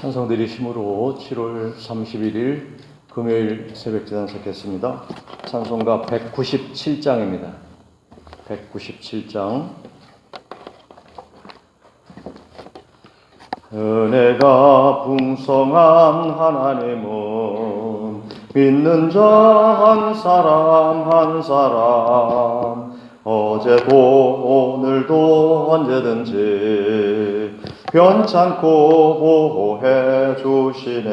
찬송 드리심으로 7월 31일 금요일 새벽 기단 시작했습니다. 찬송가 197장입니다. 197장. 은혜가 풍성한 하나님은 믿는 자 한 사람 한 사람 어제도 오늘도 언제든지 변찮고 보호해 주시네.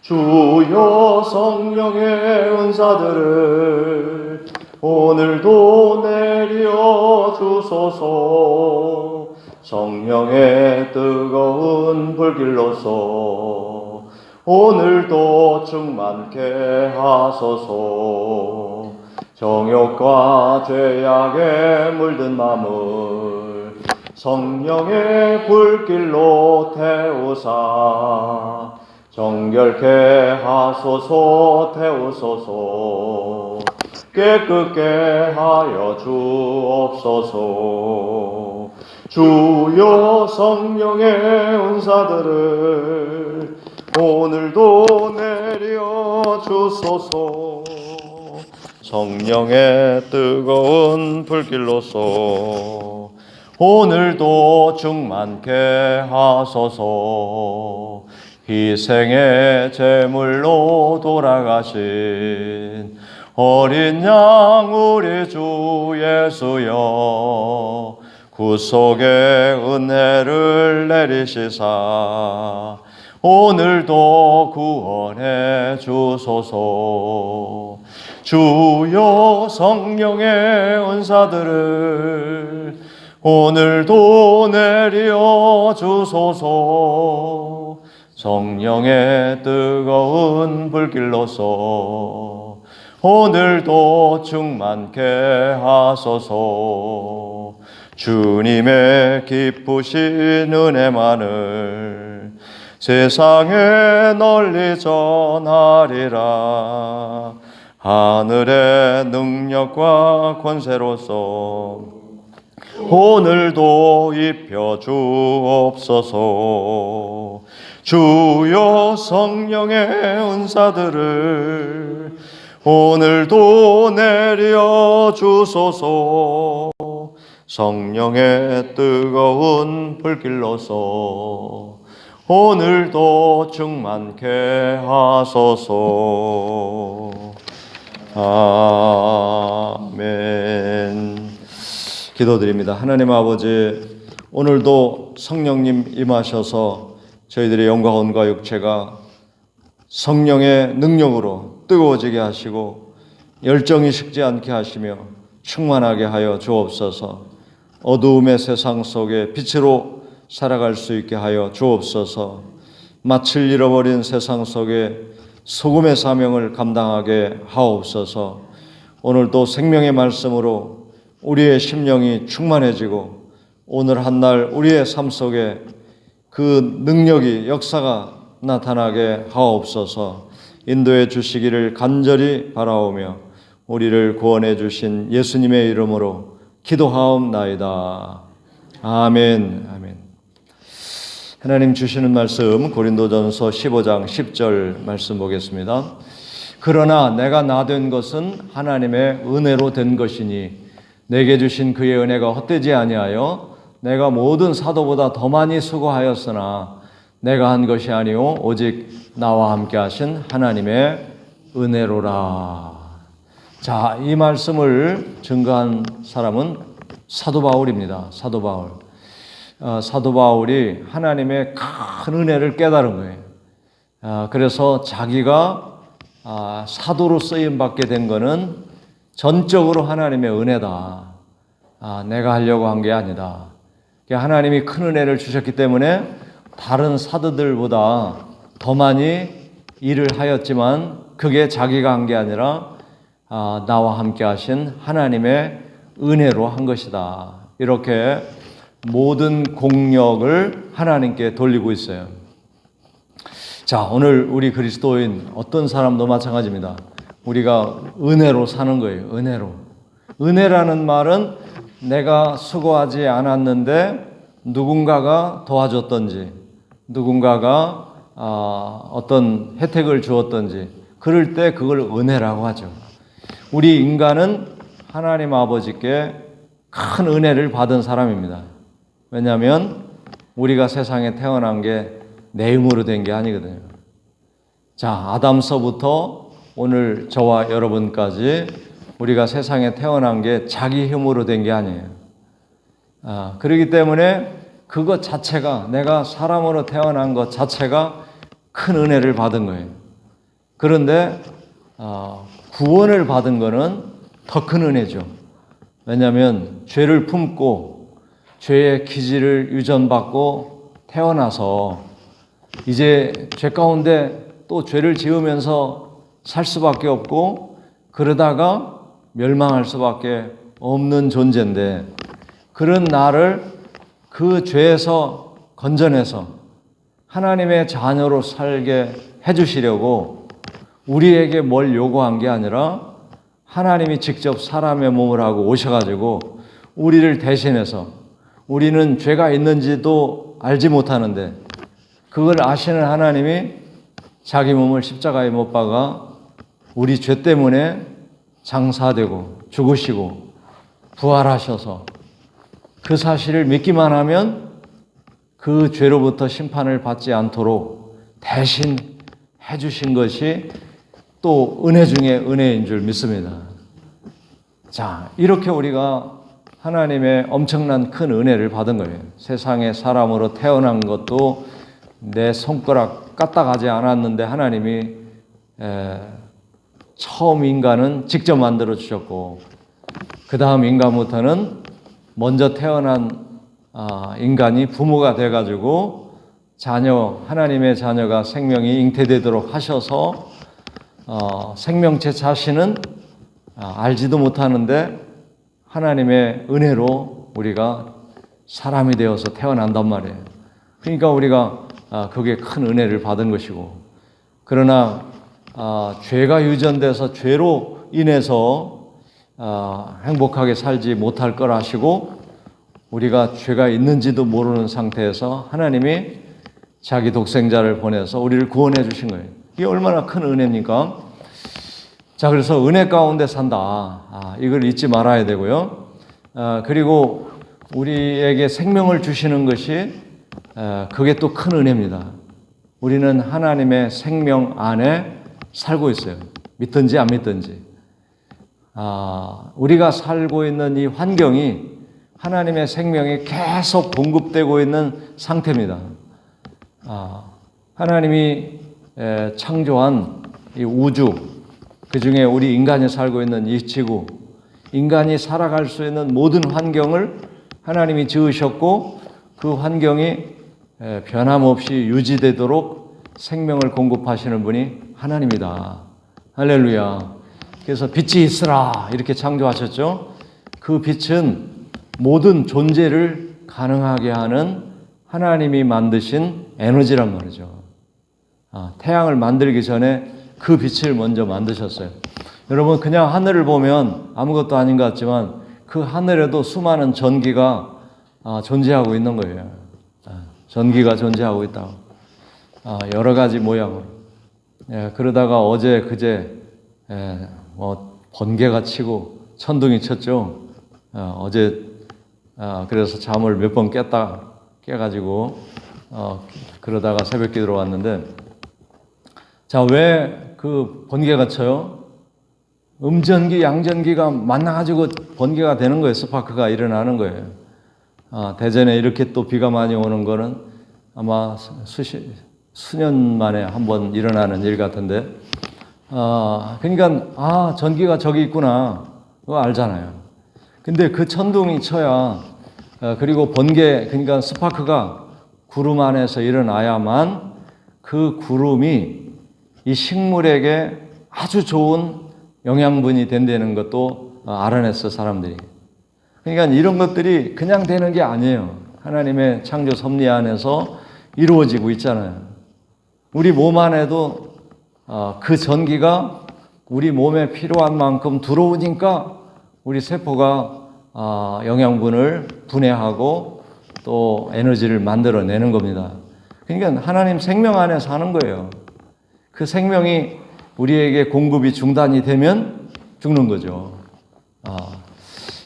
주여 성령의 은사들을 오늘도 내려 주소서. 성령의 뜨거운 불길로서 오늘도 충만케 하소서. 정욕과 죄악에 물든 마음을 성령의 불길로 태우사. 정결케 하소서 태우소서. 깨끗게 하여 주옵소서. 주여 성령의 은사들을 오늘도 내려 주소서. 성령의 뜨거운 불길로서 오늘도 충만케 하소서. 희생의 제물로 돌아가신 어린 양 우리 주 예수여 구속의 은혜를 내리시사 오늘도 구원해 주소서. 주여 성령의 은사들을 오늘도 내려 주소서. 성령의 뜨거운 불길로서 오늘도 충만케 하소서. 주님의 기쁘신 은혜만을 세상에 널리 전하리라. 하늘의 능력과 권세로서 오늘도 입혀 주옵소서. 주여 성령의 은사들을 오늘도 내려 주소서. 성령의 뜨거운 불길로서 오늘도 충만케 하소서. 아멘 기도드립니다. 하나님 아버지 오늘도 성령님 임하셔서 저희들의 영과 혼과 육체가 성령의 능력으로 뜨거워지게 하시고 열정이 식지 않게 하시며 충만하게 하여 주옵소서. 어두움의 세상 속에 빛으로 살아갈 수 있게 하여 주옵소서. 마칠 잃어버린 세상 속에 소금의 사명을 감당하게 하옵소서. 오늘도 생명의 말씀으로 우리의 심령이 충만해지고 오늘 한 날 우리의 삶 속에 그 능력이 역사가 나타나게 하옵소서 인도해 주시기를 간절히 바라오며 우리를 구원해 주신 예수님의 이름으로 기도하옵나이다. 아멘. 아멘. 하나님 주시는 말씀 고린도전서 15장 10절 말씀 보겠습니다. 그러나 내가 나 된 것은 하나님의 은혜로 된 것이니 내게 주신 그의 은혜가 헛되지 아니하여 내가 모든 사도보다 더 많이 수고하였으나 내가 한 것이 아니요 오직 나와 함께 하신 하나님의 은혜로라. 자, 이 말씀을 증거한 사람은 사도 바울입니다. 사도 바울. 어, 사도 바울이 하나님의 큰 은혜를 깨달은 거예요. 어, 그래서 자기가 아, 사도로 쓰임 받게 된 것은 전적으로 하나님의 은혜다. 아, 내가 하려고 한 게 아니다. 하나님이 큰 은혜를 주셨기 때문에 다른 사도들보다 더 많이 일을 하였지만 그게 자기가 한 게 아니라 아, 나와 함께 하신 하나님의 은혜로 한 것이다. 이렇게 모든 공력을 하나님께 돌리고 있어요. 자, 오늘 우리 그리스도인 어떤 사람도 마찬가지입니다. 우리가 은혜로 사는 거예요. 은혜로. 은혜라는 말은 내가 수고하지 않았는데 누군가가 도와줬던지 누군가가 아, 어떤 혜택을 주었던지 그럴 때 그걸 은혜라고 하죠. 우리 인간은 하나님 아버지께 큰 은혜를 받은 사람입니다. 왜냐하면 우리가 세상에 태어난 게 내 힘으로 된 게 아니거든요. 자, 아담서부터 오늘 저와 여러분까지 우리가 세상에 태어난 게 자기 힘으로 된 게 아니에요. 아, 그렇기 때문에 그것 자체가 내가 사람으로 태어난 것 자체가 큰 은혜를 받은 거예요. 그런데 어, 구원을 받은 거는 더 큰 은혜죠. 왜냐하면 죄를 품고 죄의 기질을 유전받고 태어나서 이제 죄 가운데 또 죄를 지으면서 살 수밖에 없고 그러다가 멸망할 수밖에 없는 존재인데 그런 나를 그 죄에서 건져내서 하나님의 자녀로 살게 해주시려고 우리에게 뭘 요구한 게 아니라 하나님이 직접 사람의 몸을 하고 오셔가지고 우리를 대신해서 우리는 죄가 있는지도 알지 못하는데 그걸 아시는 하나님이 자기 몸을 십자가에 못 박아 우리 죄 때문에 장사되고 죽으시고 부활하셔서 그 사실을 믿기만 하면 그 죄로부터 심판을 받지 않도록 대신 해주신 것이 또 은혜 중에 은혜인 줄 믿습니다. 자, 이렇게 우리가 하나님의 엄청난 큰 은혜를 받은 거예요. 세상에 사람으로 태어난 것도 내 손가락 까딱하지 않았는데 하나님이 에, 처음 인간은 직접 만들어 주셨고 그 다음 인간부터는 먼저 태어난 아, 인간이 부모가 돼 가지고 자녀 하나님의 자녀가 생명이 잉태되도록 하셔서 어, 생명체 자신은 아, 알지도 못하는데 하나님의 은혜로 우리가 사람이 되어서 태어난단 말이에요. 그러니까 우리가 아, 그게 큰 은혜를 받은 것이고 그러나 아, 죄가 유전돼서 죄로 인해서 아, 행복하게 살지 못할 걸 아시고 우리가 죄가 있는지도 모르는 상태에서 하나님이 자기 독생자를 보내서 우리를 구원해 주신 거예요. 이게 얼마나 큰 은혜입니까? 자, 그래서 은혜 가운데 산다. 아, 이걸 잊지 말아야 되고요. 아, 그리고 우리에게 생명을 주시는 것이 아, 그게 또 큰 은혜입니다. 우리는 하나님의 생명 안에 살고 있어요. 믿든지 안 믿든지. 아, 우리가 살고 있는 이 환경이 하나님의 생명이 계속 공급되고 있는 상태입니다. 아, 하나님이 에, 창조한 이 우주, 그 중에 우리 인간이 살고 있는 이 지구, 인간이 살아갈 수 있는 모든 환경을 하나님이 지으셨고 그 환경이 에, 변함없이 유지되도록 생명을 공급하시는 분이 하나님이다. 할렐루야. 그래서 빛이 있으라 이렇게 창조하셨죠. 그 빛은 모든 존재를 가능하게 하는 하나님이 만드신 에너지란 말이죠. 아, 태양을 만들기 전에 그 빛을 먼저 만드셨어요. 여러분 그냥 하늘을 보면 아무것도 아닌 것 같지만 그 하늘에도 수많은 전기가 아, 존재하고 있는 거예요. 아, 전기가 존재하고 있다고. 아, 여러 가지 모양으로. 예, 그러다가 어제 그제 예, 뭐 번개가 치고 천둥이 쳤죠. 어, 어제 어, 그래서 잠을 몇 번 깼다 깨가지고 어, 그러다가 새벽 기도로 왔는데 자 왜 그 번개가 쳐요? 음전기 양전기가 만나가지고 번개가 되는 거예요. 스파크가 일어나는 거예요. 아, 대전에 이렇게 또 비가 많이 오는 거는 아마 수시, 수년 만에 한 번 일어나는 일 같은데 아, 그러니까 아 전기가 저기 있구나 그거 알잖아요. 근데 그 천둥이 쳐야 어, 그리고 번개 그러니까 스파크가 구름 안에서 일어나야만 그 구름이 이 식물에게 아주 좋은 영양분이 된다는 것도 어, 알아냈어 사람들이. 그러니까 이런 것들이 그냥 되는 게 아니에요. 하나님의 창조 섭리 안에서 이루어지고 있잖아요. 우리 몸 안에도 어, 그 전기가 우리 몸에 필요한 만큼 들어오니까 우리 세포가 어, 영양분을 분해하고 또 에너지를 만들어내는 겁니다. 그러니까 하나님 생명 안에 사는 거예요. 그 생명이 우리에게 공급이 중단이 되면 죽는 거죠. 아.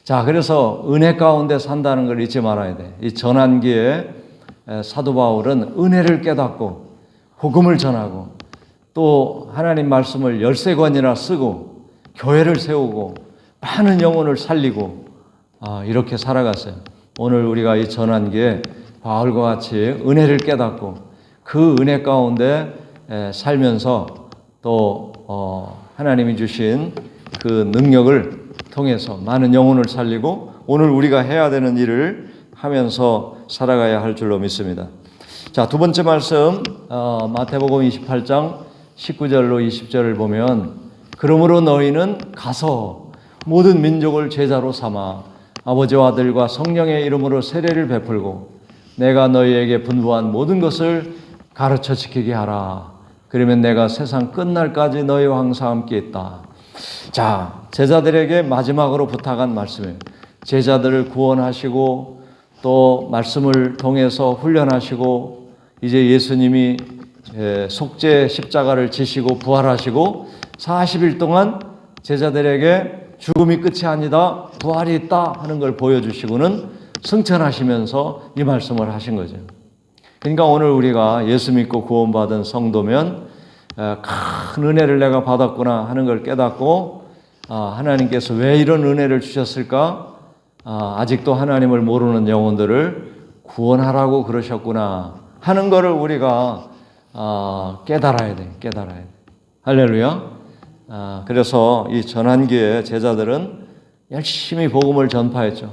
자, 그래서 은혜 가운데 산다는 걸 잊지 말아야 돼. 이 전환기에 에, 사도 바울은 은혜를 깨닫고 복음을 전하고 또 하나님 말씀을 열세 권이나 쓰고 교회를 세우고 많은 영혼을 살리고 아, 이렇게 살아갔어요. 오늘 우리가 이 전환기에 바울과 같이 은혜를 깨닫고 그 은혜 가운데 에, 살면서 또 어, 하나님이 주신 그 능력을 통해서 많은 영혼을 살리고 오늘 우리가 해야 되는 일을 하면서 살아가야 할 줄로 믿습니다. 자, 두 번째 말씀 어, 마태복음 28장 19절로 20절을 보면 그러므로 너희는 가서 모든 민족을 제자로 삼아 아버지와 아들과 성령의 이름으로 세례를 베풀고 내가 너희에게 분부한 모든 것을 가르쳐 지키게 하라. 그러면 내가 세상 끝날까지 너희와 항상 함께 있다. 자, 제자들에게 마지막으로 부탁한 말씀이에요. 제자들을 구원하시고 또 말씀을 통해서 훈련하시고 이제 예수님이 에, 속죄 십자가를 지시고 부활하시고 40일 동안 제자들에게 죽음이 끝이 아니다 부활이 있다 하는 걸 보여주시고는 승천하시면서 이 말씀을 하신 거죠. 그러니까 오늘 우리가 예수 믿고 구원받은 성도면 에, 큰 은혜를 내가 받았구나 하는 걸 깨닫고 아, 하나님께서 왜 이런 은혜를 주셨을까? 아, 아직도 하나님을 모르는 영혼들을 구원하라고 그러셨구나 하는 것을 우리가 아, 깨달아야 돼, 깨달아야 돼. 할렐루야. 아, 그래서 이 전환기에 제자들은 열심히 복음을 전파했죠.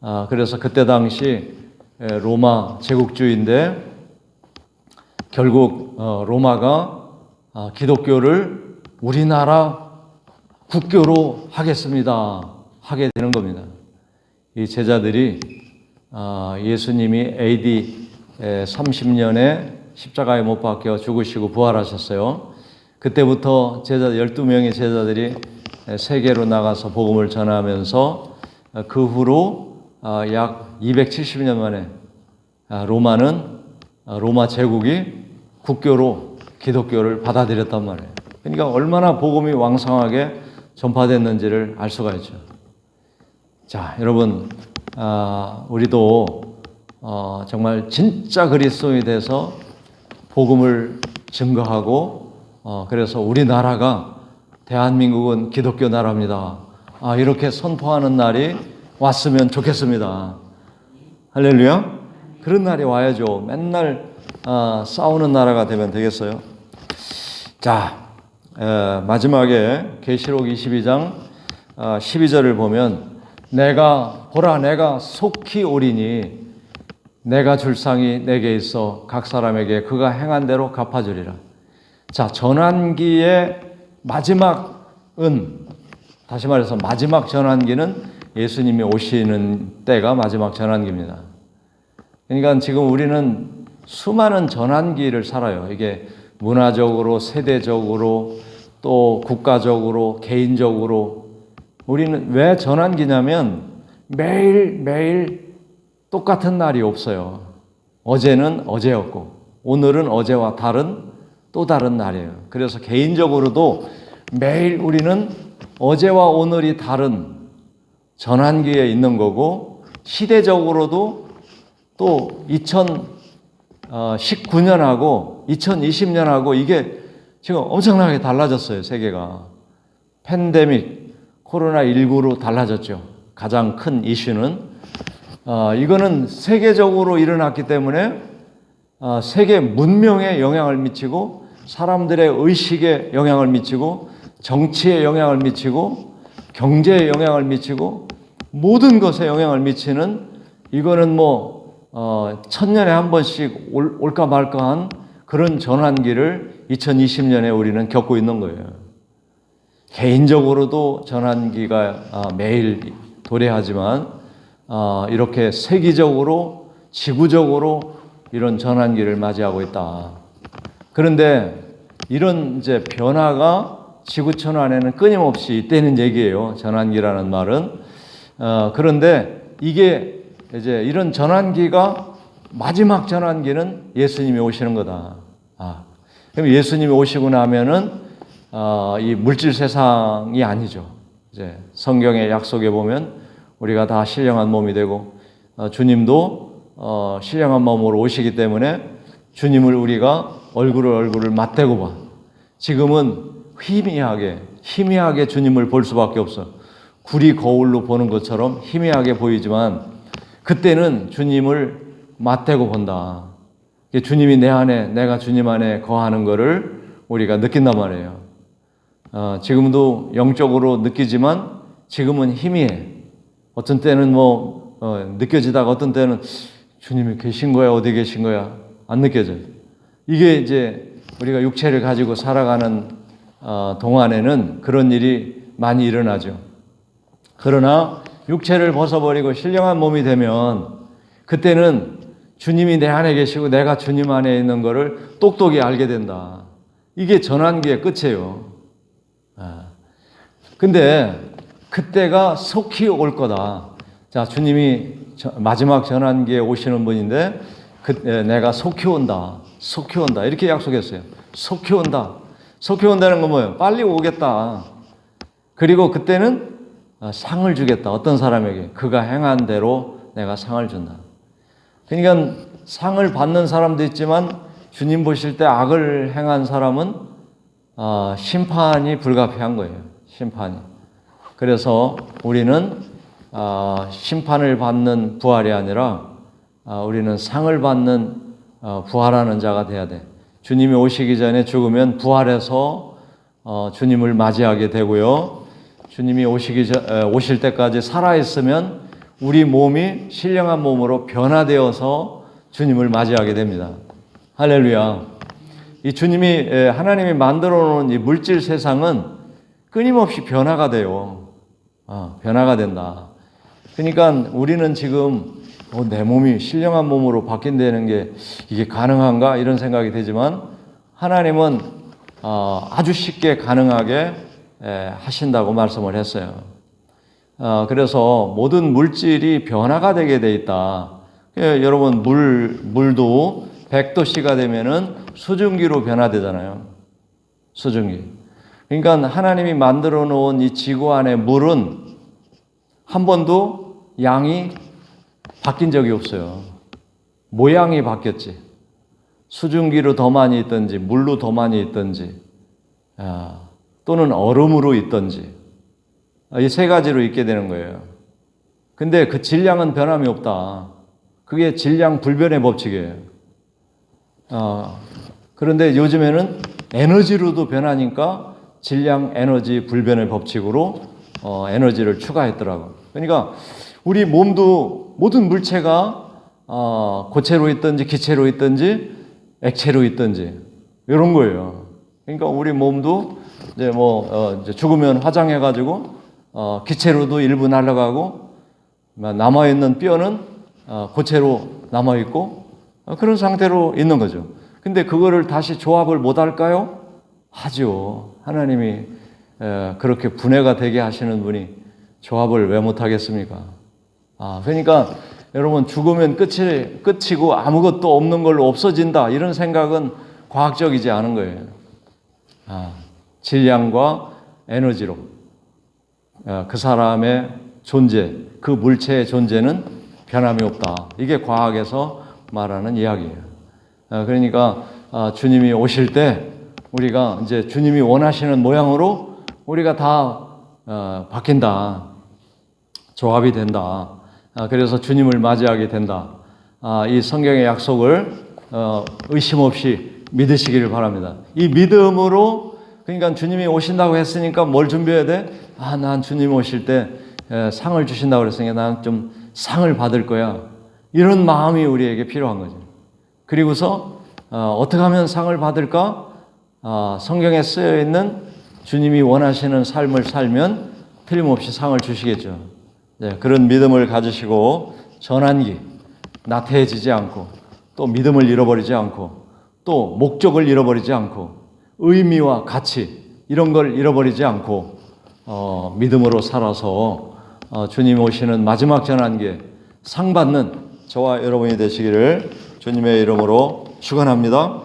아, 그래서 그때 당시 에, 로마 제국주의인데 결국 어, 로마가 아, 기독교를 우리나라 국교로 하겠습니다. 하게 되는 겁니다. 이 제자들이 아, 예수님이 AD 30년에 십자가에 못 박혀 죽으시고 부활하셨어요. 그때부터 제자 12명의 제자들이 세계로 나가서 복음을 전하면서 그 후로 아, 약 270년 만에 아, 로마는 아, 로마 제국이 국교로 기독교를 받아들였단 말이에요. 그러니까 얼마나 복음이 왕성하게 전파됐는지를 알 수가 있죠. 자, 여러분, 아, 우리도 어, 정말 진짜 그리스도에 대해서 복음을 증거하고 어, 그래서 우리나라가 대한민국은 기독교 나라입니다. 아, 이렇게 선포하는 날이 왔으면 좋겠습니다. 할렐루야. 그런 날이 와야죠. 맨날 아, 싸우는 나라가 되면 되겠어요. 자, 에, 마지막에 계시록 22장 아, 12절을 보면 내가 보라 내가 속히 오리니 내가 줄 상이 내게 있어 각 사람에게 그가 행한 대로 갚아주리라. 자, 전환기의 마지막은 다시 말해서 마지막 전환기는 예수님이 오시는 때가 마지막 전환기입니다. 그러니까 지금 우리는 수많은 전환기를 살아요. 이게 문화적으로, 세대적으로, 또 국가적으로, 개인적으로. 우리는 왜 전환기냐면 매일 매일 똑같은 날이 없어요. 어제는 어제였고, 오늘은 어제와 다른 또 다른 날이에요. 그래서 개인적으로도 매일 우리는 어제와 오늘이 다른 전환기에 있는 거고, 시대적으로도 또 2019년하고 2020년하고 이게 지금 엄청나게 달라졌어요, 세계가. 팬데믹, 코로나19로 달라졌죠. 가장 큰 이슈는. 어, 이거는 세계적으로 일어났기 때문에 어, 세계 문명에 영향을 미치고 사람들의 의식에 영향을 미치고 정치에 영향을 미치고 경제에 영향을 미치고 모든 것에 영향을 미치는 이거는 뭐 어, 천년에 한 번씩 올, 올까 말까한 그런 전환기를 2020년에 우리는 겪고 있는 거예요. 개인적으로도 전환기가 아, 매일 도래하지만 아, 이렇게 세계적으로 지구적으로 이런 전환기를 맞이하고 있다. 그런데 이런 이제 변화가 지구촌 안에는 끊임없이 있다는 얘기예요. 전환기라는 말은. 어, 그런데 이게 이제 이런 전환기가 마지막 전환기는 예수님이 오시는 거다. 아, 그럼 예수님이 오시고 나면은 어, 이 물질 세상이 아니죠. 이제 성경의 약속에 보면 우리가 다 신령한 몸이 되고 어, 주님도 어, 신령한 몸으로 오시기 때문에 주님을 우리가 얼굴을 얼굴을 맞대고 봐. 지금은 희미하게 희미하게 주님을 볼 수밖에 없어. 구리 거울로 보는 것처럼 희미하게 보이지만 그때는 주님을 맞대고 본다. 주님이 내 안에 내가 주님 안에 거하는 것을 우리가 느낀단 말이에요. 어, 지금도 영적으로 느끼지만 지금은 희미해. 어떤 때는 뭐 어, 느껴지다가 어떤 때는 주님이 계신 거야 어디 계신 거야 안 느껴져요. 이게 이제 우리가 육체를 가지고 살아가는 어, 동안에는 그런 일이 많이 일어나죠. 그러나 육체를 벗어버리고 신령한 몸이 되면 그때는 주님이 내 안에 계시고 내가 주님 안에 있는 것을 똑똑히 알게 된다. 이게 전환기의 끝이에요. 아. 근데 그때가 속히 올 거다. 자, 주님이 마지막 전환기에 오시는 분인데 그, 내가 속히 온다. 속히 온다. 이렇게 약속했어요. 속히 온다. 속히 온다는 건 뭐예요? 빨리 오겠다. 그리고 그때는 어, 상을 주겠다. 어떤 사람에게 그가 행한 대로 내가 상을 준다. 그러니까 상을 받는 사람도 있지만 주님 보실 때 악을 행한 사람은 어, 심판이 불가피한 거예요. 심판이. 그래서 우리는 어, 심판을 받는 부활이 아니라 우리는 상을 받는 부활하는 자가 돼야 돼. 주님이 오시기 전에 죽으면 부활해서 주님을 맞이하게 되고요. 주님이 오시기 전, 오실 때까지 살아 있으면 우리 몸이 신령한 몸으로 변화되어서 주님을 맞이하게 됩니다. 할렐루야. 이 주님이 하나님이 만들어 놓은 이 물질 세상은 끊임없이 변화가 돼요. 아, 변화가 된다. 그러니까 우리는 지금 어, 내 몸이 신령한 몸으로 바뀐다는 게 이게 가능한가 이런 생각이 되지만 하나님은 어, 아주 쉽게 가능하게 하신다고 말씀을 했어요. 어, 그래서 모든 물질이 변화가 되게 돼 있다. 예, 여러분 물 물도 100도씨가 되면은 수증기로 변화되잖아요. 수증기. 그러니까 하나님이 만들어 놓은 이 지구 안에 물은 한 번도 양이 바뀐 적이 없어요. 모양이 바뀌었지. 수증기로 더 많이 있든지 물로 더 많이 있든지 또는 얼음으로 있든지 이 세 가지로 있게 되는 거예요. 근데 그 질량은 변함이 없다. 그게 질량 불변의 법칙이에요. 어, 그런데 요즘에는 에너지로도 변하니까 질량 에너지 불변의 법칙으로 어, 에너지를 추가했더라고. 그러니까 우리 몸도 모든 물체가 어, 고체로 있든지 기체로 있든지 액체로 있든지 이런 거예요. 그러니까 우리 몸도 이제 뭐 어, 이제 죽으면 화장해가지고 어, 기체로도 일부 날아가고 남아 있는 뼈는 어, 고체로 남아 있고 어, 그런 상태로 있는 거죠. 근데 그거를 다시 조합을 못 할까요? 하죠. 하나님이 에, 그렇게 분해가 되게 하시는 분이 조합을 왜 못 하겠습니까? 아, 그러니까 여러분 죽으면 끝이 끝이고 아무것도 없는 걸로 없어진다 이런 생각은 과학적이지 않은 거예요. 아, 질량과 에너지로 어, 그 사람의 존재, 그 물체의 존재는 변함이 없다. 이게 과학에서 말하는 이야기예요. 어, 그러니까 어, 주님이 오실 때 우리가 이제 주님이 원하시는 모양으로 우리가 다 바뀐다. 조합이 된다. 그래서 주님을 맞이하게 된다. 이 성경의 약속을 의심 없이 믿으시기를 바랍니다. 이 믿음으로 그러니까 주님이 오신다고 했으니까 뭘 준비해야 돼? 아, 난 주님 오실 때 상을 주신다고 그랬으니까 난 좀 상을 받을 거야. 이런 마음이 우리에게 필요한 거죠. 그리고서 어, 떻게 하면 상을 받을까? 어, 성경에 쓰여 있는 주님이 원하시는 삶을 살면 틀림없이 상을 주시겠죠. 네, 그런 믿음을 가지시고 전환기 나태해지지 않고 또 믿음을 잃어버리지 않고 또 목적을 잃어버리지 않고 의미와 가치 이런 걸 잃어버리지 않고 어, 믿음으로 살아서 어, 주님 오시는 마지막 전환기에 상 받는 저와 여러분이 되시기를 주님의 이름으로 축원합니다.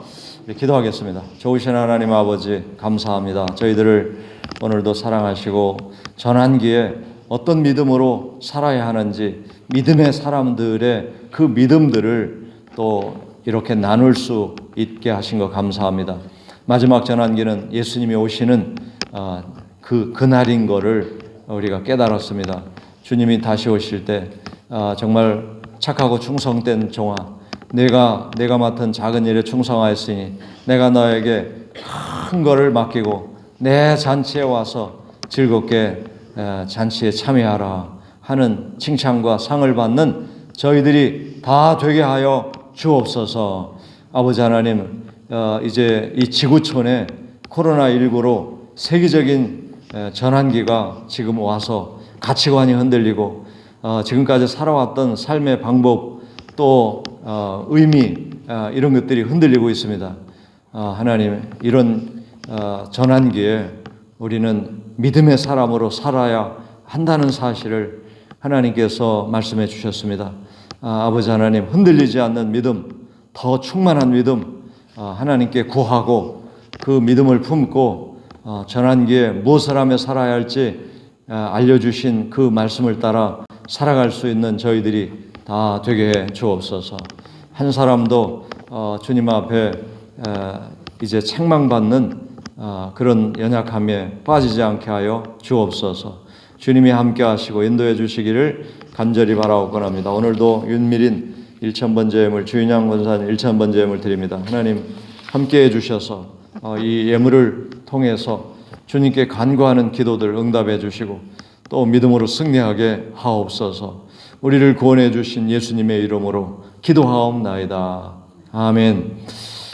네, 기도하겠습니다. 좋으신 하나님 아버지 감사합니다. 저희들을 오늘도 사랑하시고 전환기에 어떤 믿음으로 살아야 하는지 믿음의 사람들의 그 믿음들을 또 이렇게 나눌 수 있게 하신 것 감사합니다. 마지막 전환기는 예수님이 오시는 아, 그 그날인 거를 우리가 깨달았습니다. 주님이 다시 오실 때 아, 정말 착하고 충성된 종아 내가 내가 맡은 작은 일에 충성하였으니 내가 너에게 큰 거를 맡기고 내 잔치에 와서 즐겁게 에, 잔치에 참여하라 하는 칭찬과 상을 받는 저희들이 다 되게 하여 주옵소서. 아버지 하나님 어, 이제 이 지구촌에 코로나 19로 세계적인 에, 전환기가 지금 와서 가치관이 흔들리고 어, 지금까지 살아왔던 삶의 방법 또 어, 의미 어, 이런 것들이 흔들리고 있습니다. 어, 하나님 이런 어, 전환기에 우리는 믿음의 사람으로 살아야 한다는 사실을 하나님께서 말씀해 주셨습니다. 아, 아버지 하나님 흔들리지 않는 믿음, 더 충만한 믿음, 아, 하나님께 구하고 그 믿음을 품고 어, 전환기에 무엇을 하며 살아야 할지 아, 알려주신 그 말씀을 따라 살아갈 수 있는 저희들이 다 되게 해 주옵소서. 한 사람도 어, 주님 앞에 에, 이제 책망받는 아, 그런 연약함에 빠지지 않게 하여 주옵소서. 주님이 함께 하시고 인도해 주시기를 간절히 바라옵곤 합니다. 오늘도 윤미린 1천번 제물 주인양 권사님 1천번 제물 드립니다. 하나님 함께 해 주셔서 어, 이 예물을 통해서 주님께 간구하는 기도들 응답해 주시고 또 믿음으로 승리하게 하옵소서. 우리를 구원해 주신 예수님의 이름으로 기도하옵나이다. 아멘.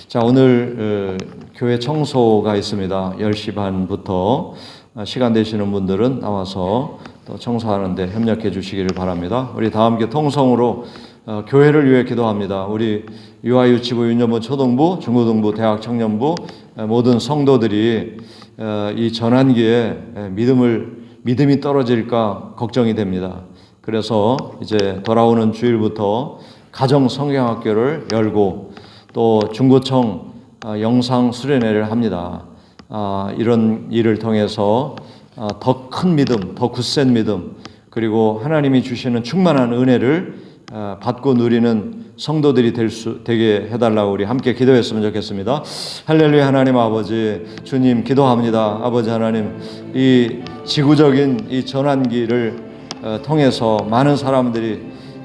자, 오늘 어, 교회 청소가 있습니다. 10시 반부터 어, 시간 되시는 분들은 나와서 또 청소하는데 협력해 주시기를 바랍니다. 우리 다 함께 통성으로 어, 교회를 위해 기도합니다. 우리 유아유치부, 유년부, 초등부, 중고등부, 대학 청년부 어, 모든 성도들이 어, 이 전환기에 에, 믿음을 믿음이 떨어질까 걱정이 됩니다. 그래서 이제 돌아오는 주일부터 가정 성경학교를 열고 또 중고청 어, 영상 수련회를 합니다. 아, 이런 일을 통해서 아, 더큰 믿음, 더 굳센 믿음, 그리고 하나님이 주시는 충만한 은혜를 아, 받고 누리는 성도들이 될 수 되게 해달라고 우리 함께 기도했으면 좋겠습니다. 할렐루야 하나님 아버지 주님 기도합니다. 아버지 하나님 이 지구적인 이 전환기를 어, 통해서 많은 사람들이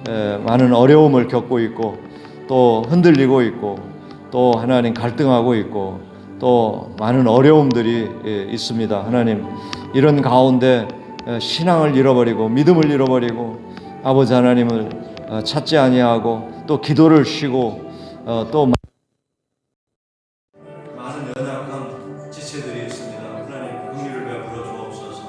에, 많은 어려움을 겪고 있고 또 흔들리고 있고 또 하나님 갈등하고 있고 또 많은 어려움들이 예, 있습니다. 하나님 이런 가운데 에, 신앙을 잃어버리고 믿음을 잃어버리고 아버지 하나님을 어, 찾지 아니하고 또 기도를 쉬고 어, 또